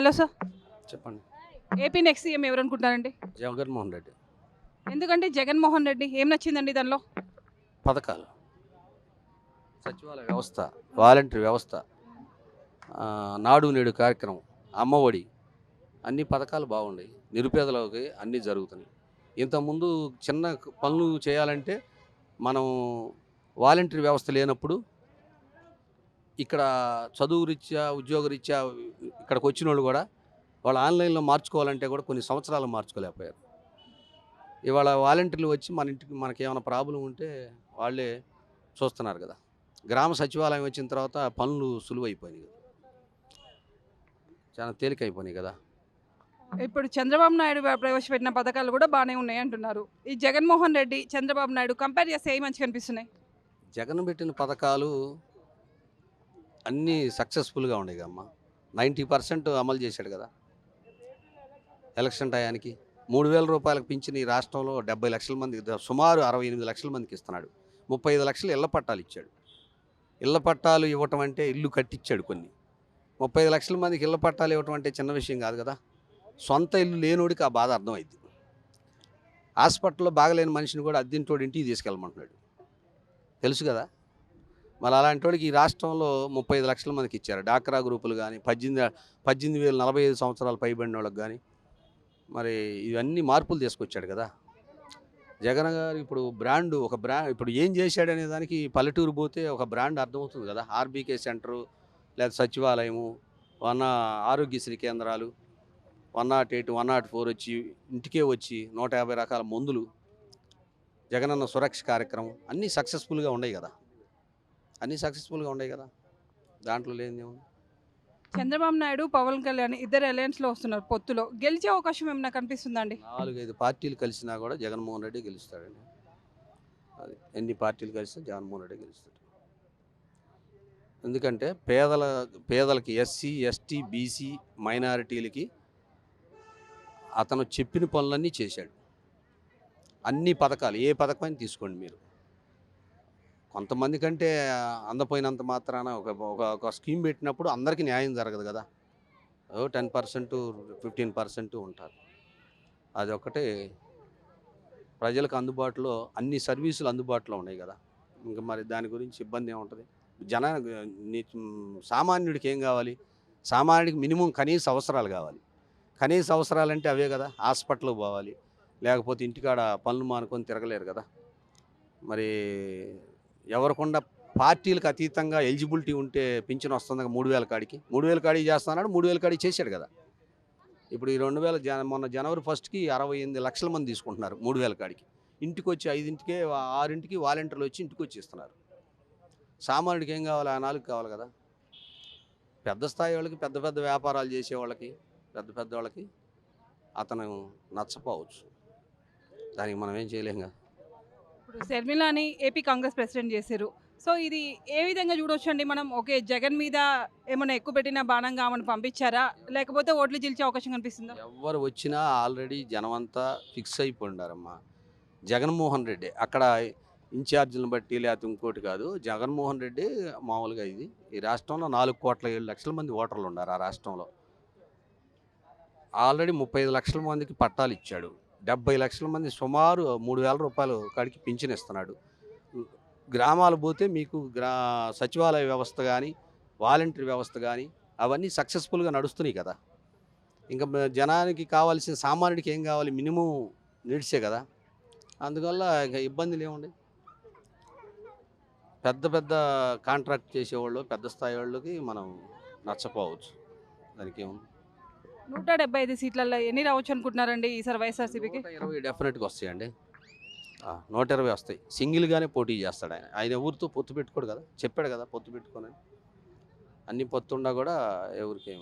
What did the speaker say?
Hello sir. చెప్పండి. AP next CM ఎవరు అనుకుంటారండి జగన్మోహన్ రెడ్డి. ఎందుకంటే జగన్మోహన్ రెడ్డి? ఏం నచ్చిందండి దానిలో? పథకాలు. సచివాలయ వ్యవస్థ వాలంటరీ వ్యవస్థ నాడు నేడు కార్యక్రమం అమ్మఒడి అన్ని పథకాలు బాగున్నాయి నిరుపేదలకి అన్నీ జరుగుతున్నాయి. ఇంతకుముందు చిన్న పనులు చేయాలంటే మనం వాలంటరీ వ్యవస్థ లేనప్పుడు ఇక్కడ చదువు రీత్యా ఉద్యోగ రీత్యా ఇక్కడికి వచ్చిన వాళ్ళు కూడా వాళ్ళు ఆన్లైన్లో మార్చుకోవాలంటే కూడా కొన్ని సంవత్సరాలు మార్చుకోలేకపోయారు. ఇవాళ వాలంటీర్లు వచ్చి మన ఇంటికి మనకి ఏమైనా ప్రాబ్లం ఉంటే వాళ్ళే చూస్తున్నారు కదా. గ్రామ సచివాలయం వచ్చిన తర్వాత పనులు సులువైపోయినాయి కదా. చాలా తేలికైపోయినాయి కదా. ఇప్పుడు చంద్రబాబు నాయుడు ప్రవేశపెట్టిన పథకాలు కూడా బాగానే ఉన్నాయి అంటున్నారు. ఈ జగన్మోహన్ రెడ్డి చంద్రబాబు నాయుడు కంపేర్ చేస్తే ఏ మంచిగా అనిపిస్తున్నాయి? జగన్ పెట్టిన పథకాలు అన్నీ సక్సెస్ఫుల్గా ఉన్నాయి అమ్మ నైంటీ పర్సెంట్ అమలు చేశాడు కదా. ఎలక్షన్ టయానికి మూడు వేల రూపాయలకు పింఛన్ ఈ రాష్ట్రంలో డెబ్బై లక్షల మంది సుమారు అరవై ఎనిమిది లక్షల మందికి ఇస్తున్నాడు. ముప్పై ఐదు లక్షలు ఇళ్ళ పట్టాలు ఇచ్చాడు. ఇళ్ళ పట్టాలు ఇవ్వటం అంటే ఇల్లు కట్టించాడు కొన్ని. ముప్పై ఐదు లక్షల మందికి ఇళ్ళ పట్టాలు ఇవ్వటం అంటే చిన్న విషయం కాదు కదా. సొంత ఇల్లు లేనోడికి ఆ బాధ అర్థమైంది హాస్పిటల్లో బాగలేని మనిషిని కూడా అద్దెంటోడు ఇంటికి తీసుకెళ్ళమంటున్నాడు. తెలుసు కదా? మరి అలాంటి వాడికి ఈ రాష్ట్రంలో ముప్పై ఐదు లక్షల మందికి ఇచ్చారు. డాక్రా గ్రూపులు కానీ పద్దెనిమిది పద్దెనిమిది వేల నలభై ఐదు సంవత్సరాలు పైబడిన వాళ్ళకి కానీ మరి ఇవన్నీ మార్పులు తీసుకొచ్చాడు కదా. జగన్ గారు ఇప్పుడు బ్రాండ్ ఒక బ్రాండ్ ఇప్పుడు ఏం చేశాడనే దానికి పల్లెటూరు పోతే ఒక బ్రాండ్ అర్థమవుతుంది కదా. ఆర్బీకే సెంటరు లేదా సచివాలయము వన్ ఆరోగ్యశ్రీ కేంద్రాలు one nought eight one nought four వచ్చి ఇంటికే వచ్చి నూట యాభై రకాల మందులు జగనన్న సురక్ష కార్యక్రమం అన్నీ సక్సెస్ఫుల్గా ఉన్నాయి కదా. అన్నీ సక్సెస్ఫుల్గా ఉన్నాయి కదా. దాంట్లో లేనిది ఏముంది? చంద్రబాబు నాయుడు పవన్ కళ్యాణ్ ఇద్దరు అలయన్స్లో వస్తున్నారు పొత్తులో. గెలిచే అవకాశం ఏమైనా కనిపిస్తుందండి? నాలుగైదు పార్టీలు కలిసినా కూడా జగన్మోహన్ రెడ్డి గెలుస్తాడండి. అది ఎన్ని పార్టీలు కలిసినా జగన్మోహన్ రెడ్డి గెలుస్తాడు. ఎందుకంటే పేదల పేదలకి ఎస్సీ ఎస్టీ బీసీ మైనారిటీలకి అతను చెప్పిన పనులన్నీ చేశాడు. అన్ని పథకాలు ఏ పథకమైనా తీసుకోండి మీరు. కొంతమంది కంటే అందపోయినంత మాత్రాన ఒక ఒక ఒక స్కీమ్ పెట్టినప్పుడు అందరికీ న్యాయం జరగదు కదా. ఓ టెన్ పర్సెంట్ ఫిఫ్టీన్ పర్సెంట్ ఉంటారు. అది ఒకటే ప్రజలకు అందుబాటులో అన్ని సర్వీసులు అందుబాటులో ఉన్నాయి కదా. ఇంకా మరి దాని గురించి ఇబ్బంది ఏముంటుంది? జన సామాన్యుడికి ఏం కావాలి? సామాన్యుడికి మినిమం కనీస అవసరాలు కావాలి. కనీస అవసరాలు అంటే అవే కదా. హాస్పిటల్కి పోవాలి. లేకపోతే ఇంటికాడ పనులు మానుకొని తిరగలేరు కదా. మరి ఎవరికొండ పార్టీలకు అతీతంగా ఎలిజిబిలిటీ ఉంటే పింఛన్ వస్తుంది మూడు వేల కాడికి. మూడు వేల కాడికి చేస్తున్నాడు మూడు వేల కాడికి చేశాడు కదా. ఇప్పుడు ఈ రెండు వేల జన మొన్న జనవరి ఫస్ట్కి అరవై ఎనిమిది లక్షల మంది తీసుకుంటున్నారు మూడు వేల కాడికి. ఇంటికి వచ్చి ఐదింటికే ఆరింటికి వాలంటీర్లు వచ్చి ఇంటికి వచ్చి ఇస్తున్నారు సామాన్యుడికి ఏం కావాలి? ఆ నాలుగు కావాలి కదా. పెద్ద స్థాయి వాళ్ళకి పెద్ద పెద్ద వ్యాపారాలు చేసే వాళ్ళకి పెద్ద పెద్ద వాళ్ళకి అతను నచ్చపోవచ్చు. దానికి మనం ఏం చేయలేం కదా. ఇప్పుడు శర్మిలాని ఏపీ కాంగ్రెస్ ప్రెసిడెంట్ చేశారు. సో ఇది ఏ విధంగా చూడొచ్చు అండి మనం? ఓకే జగన్ మీద ఏమైనా ఎక్కువ పెట్టిన బాణంగా ఆమెను పంపించారా? లేకపోతే ఓట్లు గెలిచే అవకాశం కనిపిస్తుందా? ఎవరు వచ్చినా ఆల్రెడీ జనమంతా ఫిక్స్ అయిపోయినారమ్మా. జగన్మోహన్ రెడ్డి అక్కడ ఇన్ఛార్జీలను బట్టి లేకపోతే ఇంకోటి కాదు జగన్మోహన్ రెడ్డి మామూలుగా ఇది. ఈ రాష్ట్రంలో నాలుగు కోట్ల ఏడు లక్షల మంది ఓటర్లు ఉన్నారు ఆ రాష్ట్రంలో. ఆల్రెడీ ముప్పై ఐదు లక్షల మందికి పట్టాలు ఇచ్చాడు. డెబ్బై లక్షల మంది సుమారు మూడు వేల రూపాయలు కాడికి పింఛన్ ఇస్తున్నాడు. గ్రామాలు పోతే మీకు గ్రా సచివాలయ వ్యవస్థ కానీ వాలంటరీ వ్యవస్థ కానీ అవన్నీ సక్సెస్ఫుల్గా నడుస్తున్నాయి కదా. ఇంకా జనానికి కావాల్సిన సామాన్యుడికి ఏం కావాలి? మినిమం నీడ్సే కదా. అందువల్ల ఇంకా ఇబ్బందులు ఏముండే పెద్ద పెద్ద కాంట్రాక్ట్ చేసేవాళ్ళు పెద్ద స్థాయి వాళ్ళకి మనం నచ్చపోవచ్చు దానికి ఏముంది? నూట డెబ్బై ఐదు సీట్లలో ఎన్ని రావచ్చు అనుకుంటున్నారండి ఈసారి వైఎస్ఆర్సీపీకి? ఇరవై డెఫినెట్గా వస్తాయండి. నూట ఇరవై వస్తాయి. సింగిల్గానే పోటీ చేస్తాడు ఆయన. ఆయన ఎవరితో పొత్తు పెట్టుకోడు కదా. చెప్పాడు కదా పొత్తు పెట్టుకోనని అన్ని పొత్తుండా కూడా ఎవరికేం